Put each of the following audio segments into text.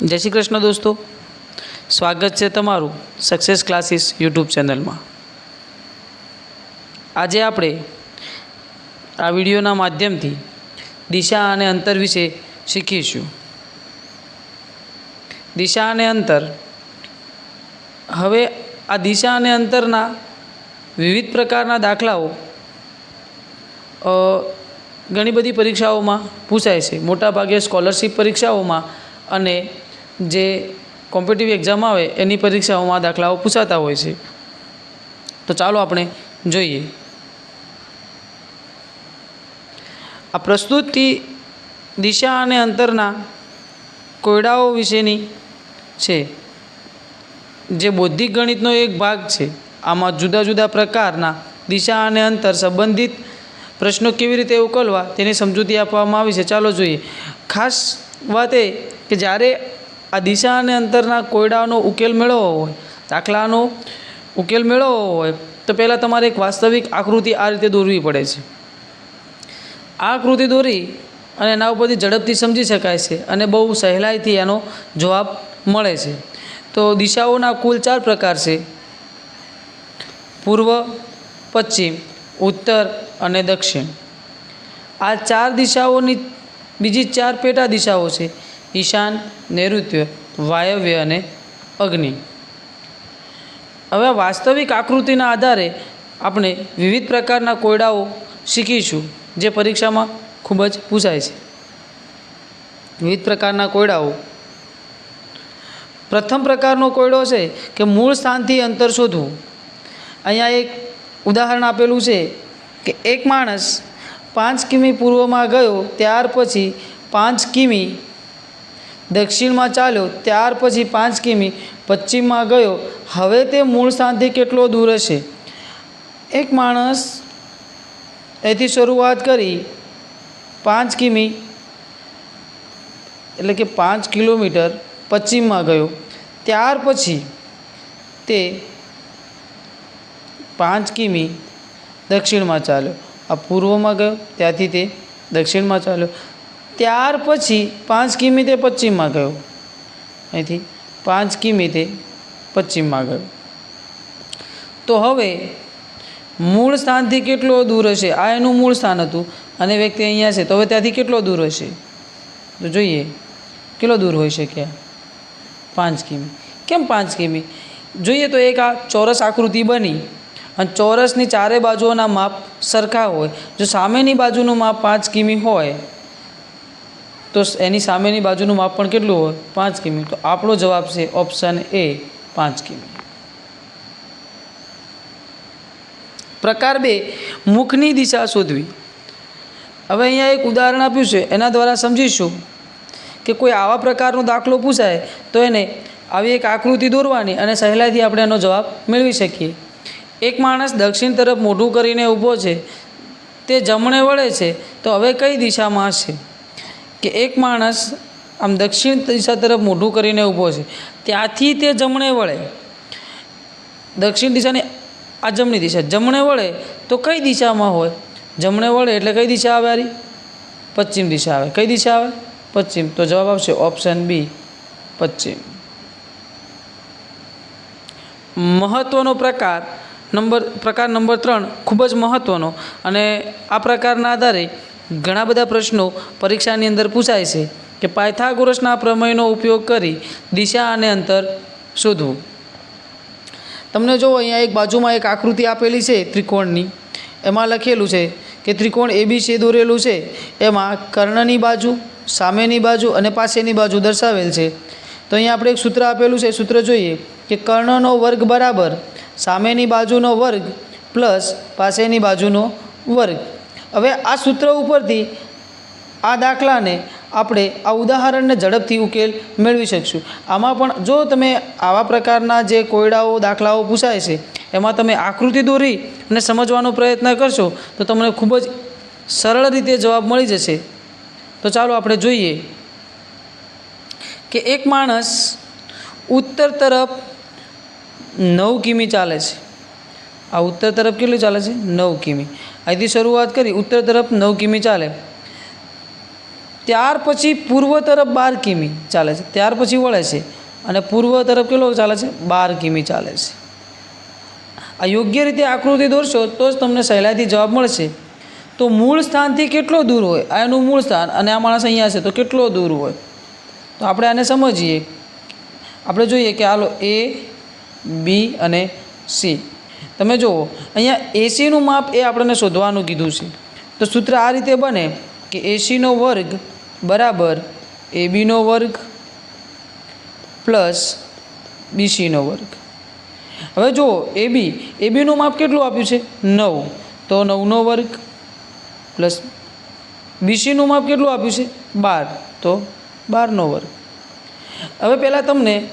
જય શ્રી કૃષ્ણ દોસ્તો. સ્વાગત છે તમારું સક્સેસ ક્લાસીસ યુટ્યુબ ચેનલમાં. આજે આપણે આ વિડીયોના માધ્યમથી દિશા અને અંતર વિશે શીખીશું. દિશા અને અંતર. હવે આ દિશા અને અંતરના વિવિધ પ્રકારના દાખલાઓ ઘણી બધી પરીક્ષાઓમાં પૂછાય છે. મોટાભાગે સ્કોલરશિપ પરીક્ષાઓમાં અને જે કોમ્પિટિટિવ એક્ઝામ આવે, એની પરીક્ષાઓમાં દાખલાઓ પૂછાતા હોય છે. તો ચાલો આપણે જોઈએ. આ પ્રસ્તુતિ દિશા અને અંતરના કોયડાઓ વિશેની છે. જે બૌદ્ધિક ગણિતનો એક ભાગ છે. આમાં જુદા જુદા પ્રકારના દિશા અને અંતર સંબંધિત પ્રશ્નો કેવી રીતે ઉકેલવા તેની સમજૂતી આપવામાં આવી છે. ચાલો જોઈએ. ખાસ વાત એ કે જ્યારે આ દિશા અને અંતરના કોયડાનો ઉકેલ મેળવવો હોય, દાખલાનો ઉકેલ મેળવવો હોય, તો પહેલાં તમારે એક વાસ્તવિક આકૃતિ આ રીતે દોરવી પડે છે. આ આકૃતિ દોરી અને એના ઉપરથી ઝડપથી સમજી શકાય છે અને બહુ સહેલાઈથી એનો જવાબ મળે છે. તો દિશાઓના કુલ ચાર પ્રકાર છે. પૂર્વ, પશ્ચિમ, ઉત્તર અને દક્ષિણ. આ ચાર દિશાઓની, બીજી ચાર પેટા દિશાઓ છે. ઈશાન, નૈઋત્ય, વાયવ્ય અને અગ્નિ. હવે વાસ્તવિક આકૃતિના આધારે આપણે વિવિધ પ્રકારના કોયડાઓ શીખીશું, જે પરીક્ષામાં ખૂબ જ પૂછાય છે. વિવિધ પ્રકારના કોયડાઓ. પ્રથમ પ્રકારનો કોયડો છે કે મૂળ સ્થાનથી અંતર શોધવું. અહીંયા એક ઉદાહરણ આપેલું છે કે એક માણસ પાંચ કિમી પૂર્વમાં ગયો, ત્યાર પછી પાંચ કિમી દક્ષિણમાં ચાલ્યો, ત્યાર પછી પાંચ કિમી પશ્ચિમમાં ગયો. હવે તે મૂળ સ્થાનથી કેટલો દૂર હશે? એક માણસ એથી શરૂઆત કરી પાંચ કિમી, એટલે કે પાંચ કિલોમીટર પશ્ચિમમાં ગયો. ત્યાર પછી તે પાંચ કિમી દક્ષિણમાં ચાલ્યો. આ પૂર્વમાં ગયો, ત્યાંથી તે દક્ષિણમાં ચાલ્યો. ત્યાર પછી પાંચ કિમી તે પશ્ચિમમાં ગયો. અહીંથી પાંચ કિમી તે પશ્ચિમમાં ગયો. તો હવે મૂળ સ્થાનથી કેટલો દૂર હશે? આ એનું મૂળ સ્થાન હતું. અને વ્યક્તિ અહીંયા છે. તો હવે ત્યાંથી કેટલો દૂર હશે? તો જોઈએ. કેટલો દૂર હોઈ શકે? પાંચ કિમી. કેમ પાંચ કિમી? જોઈએ તો એક આ ચોરસ આકૃતિ બની. અને ચોરસની ચારે બાજુઓના માપ સરખા હોય. જો સામેની બાજુનું માપ પાંચ કિમી હોય તો એની સામેની બાજુનું માપ પણ કેટલું હોય? પાંચ કિમી. તો આપણો જવાબ છે ઓપ્શન એ પાંચ કિમી. પ્રકાર બે. મુખની દિશા શોધવી. હવે અહીંયા એક ઉદાહરણ આપ્યું છે. એના દ્વારા સમજીશું કે કોઈ આવા પ્રકારનો દાખલો પૂછાય તો એને આવી એક આકૃતિ દોરવાની અને સહેલાઈથી આપણે એનો જવાબ મેળવી શકીએ. એક માણસ દક્ષિણ તરફ મોઢું કરીને ઊભો છે. તે જમણે વળે છે. તો હવે કઈ દિશામાં હશે? કે એક માણસ આમ દક્ષિણ દિશા તરફ મોઢું કરીને ઊભો છે, ત્યાંથી તે જમણે વળે. દક્ષિણ દિશાની આ જમણી દિશા, જમણે વળે તો કઈ દિશામાં હોય? જમણે વળે એટલે કઈ દિશા આવે આરી? પશ્ચિમ દિશા આવે. કઈ દિશા આવે? પશ્ચિમ. તો જવાબ આવશે ઓપ્શન બી, પશ્ચિમ. મહત્ત્વનો પ્રકાર નંબર પ્રકાર નંબર ત્રણ ખૂબ જ મહત્ત્વનો અને આ પ્રકારના આધારે ઘણા બધા પ્રશ્નો પરીક્ષાની અંદર પૂછાય છે કે પાયથાગોરસના પ્રમેયનો ઉપયોગ કરી દિશા અને અંતર શોધવું. તમને જો અહીંયા એક બાજુમાં એક આકૃતિ આપેલી છે ત્રિકોણની. એમાં લખેલું છે કે ત્રિકોણ એબીસી દોરેલું છે. એમાં કર્ણની બાજુ, સામેની બાજુ અને પાસેની બાજુ દર્શાવેલ છે. તો અહીંયા આપણે એક સૂત્ર આપેલું છે. સૂત્ર જોઈએ કે કર્ણનો વર્ગ બરાબર સામેની બાજુનો વર્ગ પ્લસ પાસેની બાજુનો વર્ગ. હવે આ સૂત્ર ઉપરથી આ દાખલાને આપણે આ ઉદાહરણને ઝડપથી ઉકેલ મેળવી શકશું. આમાં પણ જો તમે આવા પ્રકારના જે કોયડાઓ, દાખલાઓ પૂછાય છે, એમાં તમે આકૃતિ દોરી અને સમજવાનો પ્રયત્ન કરશો, તો તમને ખૂબ જ સરળ રીતે જવાબ મળી જશે. તો ચાલો આપણે જોઈએ કે એક માણસ ઉત્તર તરફ નવ કિમી ચાલે છે. આ ઉત્તર તરફ કેટલું ચાલે છે? નવ કિમી. અહીંથી શરૂઆત કરી ઉત્તર તરફ નવ કિમી ચાલે. ત્યાર પછી પૂર્વ તરફ બાર કિમી ચાલે છે. ત્યાર પછી વળે છે. અને પૂર્વ તરફ કેટલો ચાલે છે? બાર કિમી ચાલે છે. આ યોગ્ય રીતે આકૃતિ દોરશો તો જ તમને સહેલાઈથી જવાબ મળશે. તો મૂળ સ્થાનથી કેટલો દૂર હોય? આ એનું મૂળ સ્થાન અને આ માણસ અહીંયા છે તો કેટલો દૂર હોય? તો આપણે આને સમજીએ. આપણે જોઈએ કે હાલો એ બી અને સી તમે જુઓ અહીંયા એસીનું માપ એ આપણને શોધવાનું કીધું છે. તો સૂત્ર આ રીતે બને કે એસીનો વર્ગ બરાબર એ બીનો વર્ગ પ્લસ બીસીનો વર્ગ. હવે જુઓ એ બી એ બીનું માપ કેટલું આપ્યું છે? નવ. તો નવનો વર્ગ પ્લસ બીસીનું માપ કેટલું આપ્યું છે? બાર. તો બારનો વર્ગ. હવે પહેલાં તમને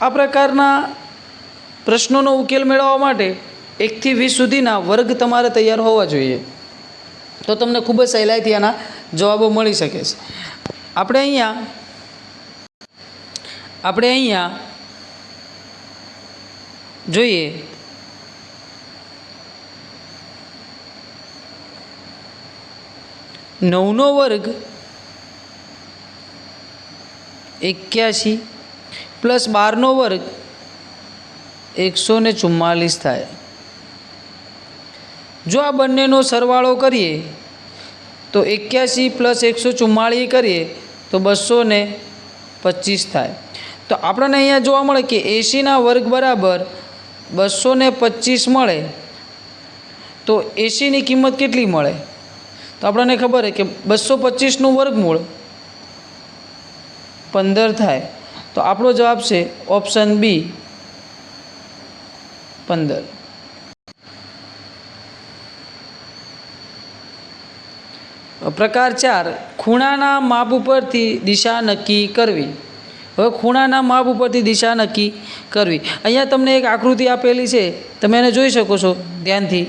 આ પ્રકારના પ્રશ્નોનો ઉકેલ મેળવવા માટે એકથી વીસ સુધીના વર્ગ તમારે તૈયાર હોવા જોઈએ. તો તમને ખૂબ જ સહેલાઈથી આના જવાબો મળી શકે છે. આપણે અહીંયા આપણે અહીંયા જોઈએ. નવનો વર્ગ એક્યાસી પ્લસ બારનો વર્ગ એકસો ને ચુમ્માલીસ થાય. જો આ બંનેનો સરવાળો કરીએ, તો એક્યાસી પ્લસ એકસો ચુમ્માળીસ કરીએ, તો બસો ને પચીસ થાય. તો આપણને અહીંયા જોવા મળે કે એંશીના વર્ગ બરાબર બસો ને પચીસ મળે. તો એંશીની કિંમત કેટલી મળે? તો આપણને ખબર છે કે બસો પચીસનું વર્ગમૂળ પંદર થાય. તો આપણો જવાબ છે ઓપ્શન બી પંદર. પ્રકાર ચાર, ખૂણાના માપ ઉપરથી દિશા નક્કી કરવી. હવે ખૂણાના માપ ઉપરથી દિશા નક્કી કરવી. અહીંયા તમને એક આકૃતિ આપેલી છે, તમે એને જોઈ શકો છો ધ્યાનથી.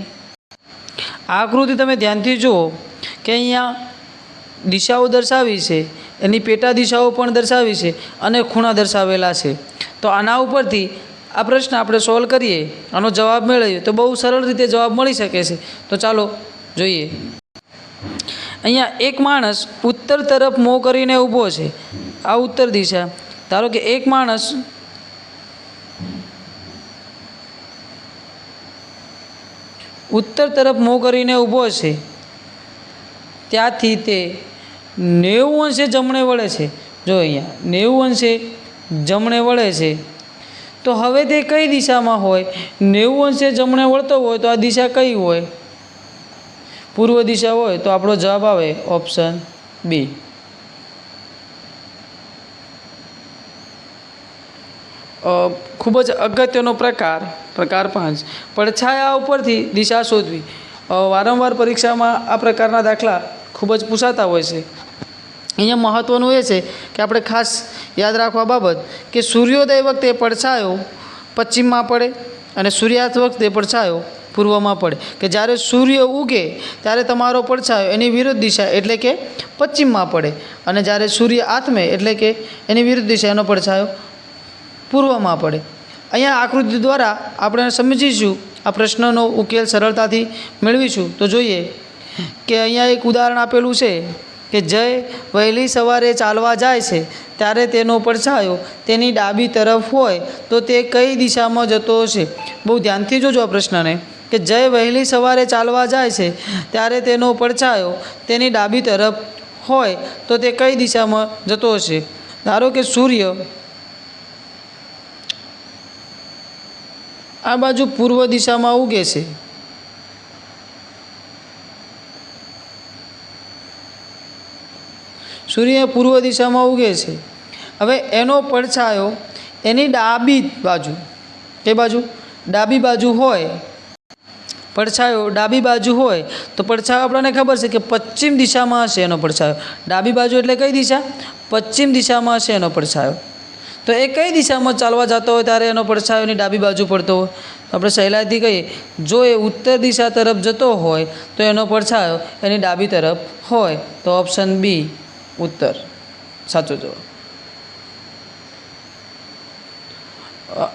આકૃતિ તમે ધ્યાનથી જુઓ કે અહીંયા દિશાઓ દર્શાવી છે, એની પેટા દિશાઓ પણ દર્શાવી છે અને ખૂણા દર્શાવેલા છે. તો આના ઉપરથી આ પ્રશ્ન આપણે સોલ્વ કરીએ, આનો જવાબ મેળવીએ, તો બહુ સરળ રીતે જવાબ મળી શકે છે. તો ચાલો જોઈએ. અહીંયા એક માણસ ઉત્તર તરફ મોં કરીને ઊભો છે. આ ઉત્તર દિશા. ધારો કે એક માણસ ઉત્તર તરફ મોં કરીને ઊભો છે. ત્યાંથી તે નેવું અંશે જમણે વળે છે. જો અહીંયા નેવું અંશે જમણે વળે છે તો હવે તે કઈ દિશામાં હોય? નેવું અંશે જમણે વળતો હોય તો આ દિશા કઈ હોય? પૂર્વ દિશા હોય તો આપણો જવાબ આવે ઓપ્શન બી. ખૂબ જ અગત્યનો પ્રકાર પ્રકાર પાંચ. પડછાયા ઉપરથી દિશા શોધવી. વારંવાર પરીક્ષામાં આ પ્રકારના દાખલા ખૂબ જ પૂછાતા હોય છે. અહીંયા મહત્ત્વનું એ છે કે આપણે ખાસ યાદ રાખવા બાબત કે સૂર્યોદય વખતે પડછાયો પશ્ચિમમાં પડે અને સૂર્યાસ્ત વખતે પડછાયો પૂર્વમાં પડે. કે જ્યારે સૂર્ય ઉગે ત્યારે તમારો પડછાયો એની વિરુદ્ધ દિશા એટલે કે પશ્ચિમમાં પડે. અને જ્યારે સૂર્ય આત્મે એટલે કે એની વિરુદ્ધ દિશા એનો પડછાયો પૂર્વમાં પડે. અહીંયા આકૃતિ દ્વારા આપણે સમજીશું, આ પ્રશ્નનો ઉકેલ સરળતાથી મેળવીશું. તો જોઈએ કે અહીંયા એક ઉદાહરણ આપેલું છે. કે જય વહેલી સવારે ચાલવા જાય છે, ત્યારે તેનો પડછાયો તેની ડાબી તરફ હોય તો તે કઈ દિશામાં જતો હશે? બહુ ધ્યાનથી જોજો આ પ્રશ્નને. કે જય વહેલી સવારે ચાલવા જાય છે, ત્યારે તેનો પડછાયો તેની ડાબી તરફ હોય તો તે કઈ દિશામાં જતો હશે? ધારો કે સૂર્ય આ બાજુ પૂર્વ દિશામાં ઉગે છે. સૂર્ય પૂર્વ દિશામાં ઉગે છે. હવે એનો પડછાયો એની ડાબી બાજુ. કે બાજુ ડાબી બાજુ હોય, પડછાયો ડાબી બાજુ હોય, તો પડછાયો આપણને ખબર છે કે પશ્ચિમ દિશામાં હશે એનો પડછાયો. ડાબી બાજુ એટલે કઈ દિશા? પશ્ચિમ દિશામાં હશે એનો પડછાયો. તો એ કઈ દિશામાં ચાલવા જતો હોય ત્યારે એનો પડછાયો એની ડાબી બાજુ પડતો હોય? આપણે સહેલાઈથી કહીએ, જો એ ઉત્તર દિશા તરફ જતો હોય, તો એનો પડછાયો એની ડાબી તરફ હોય. તો ઓપ્શન બી ઉત્તર. સાચો જવાબ.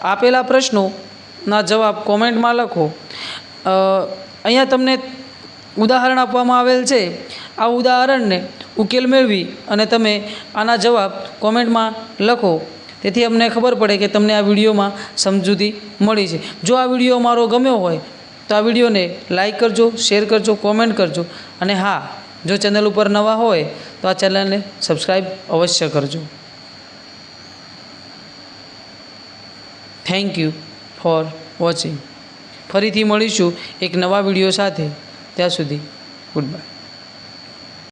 આપેલા પ્રશ્નોના જવાબ કોમેન્ટમાં લખો. અહીંયા તમને ઉદાહરણ આપવામાં આવેલ છે. આ ઉદાહરણને ઉકેલ મેળવી અને તમે આના જવાબ કોમેન્ટમાં લખો. તેથી અમને ખબર પડે કે તમને આ વિડીયોમાં સમજૂતી મળી છે. જો આ વીડિયો મારો ગમ્યો હોય તો આ વિડીયોને લાઇક કરજો, શેર કરજો, કોમેન્ટ કરજો. અને હા જો ચેનલ ઉપર નવા હોય તો આ ચેનલને સબસ્ક્રાઈબ અવશ્ય કરજો. થેન્ક યુ ફોર વોચિંગ ફરીથી મળીશું એક નવા વીડિયો સાથે. ત્યાં સુધી ગુડ બાય